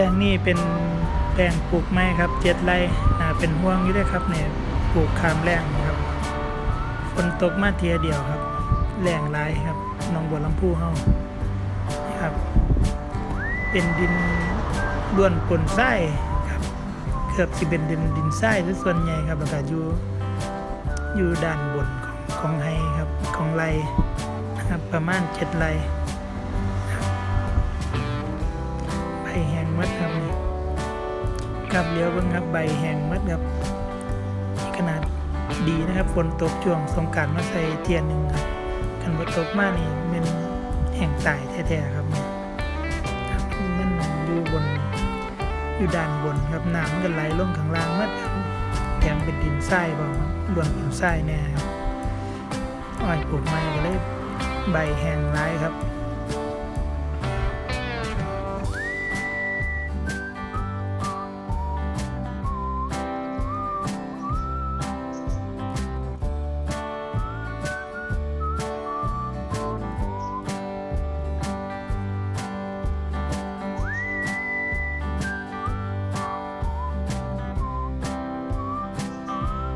ปลงนี้เป็นแปลงปลูกไม้ครับเจ็ดไร่เป็นห่วงอยู่ด้วยครับเนี่ยปลูกคามแรงนะครับฝนตกมาเทียเดียวครับแรงหลายครับนองบัวลำพูเฮาครับ เป็นดินด้วนปนทรายครับเกือบสิเป็นดินดินทรายซะส่วนใหญ่ครับแล้วก็อยู่อยู่ด้านบนของของไฮครับของไรครับประมาณเจ็ดไรครับใบแห้ง มัดครับนี่ครับเลี้ยวเบิ่งครับใบแห้งมัดครับนี่ขนาดดีนะครับฝนตกช่วงสงการมาใส่เทียนหนึ่งครับคันว่าตกมานี่มันแห้งตายแท้ๆครับนี่มันอยู่บนอยู่ด้านบนครับน้ำมันก็ไหลลงข้างล่างมัดครับแถมเป็นดินทรายบ่ครับล้วนเป็นทรายแน่ครับอ้อยปลูกไม้ก็เลยใบแห้งร้ายครับ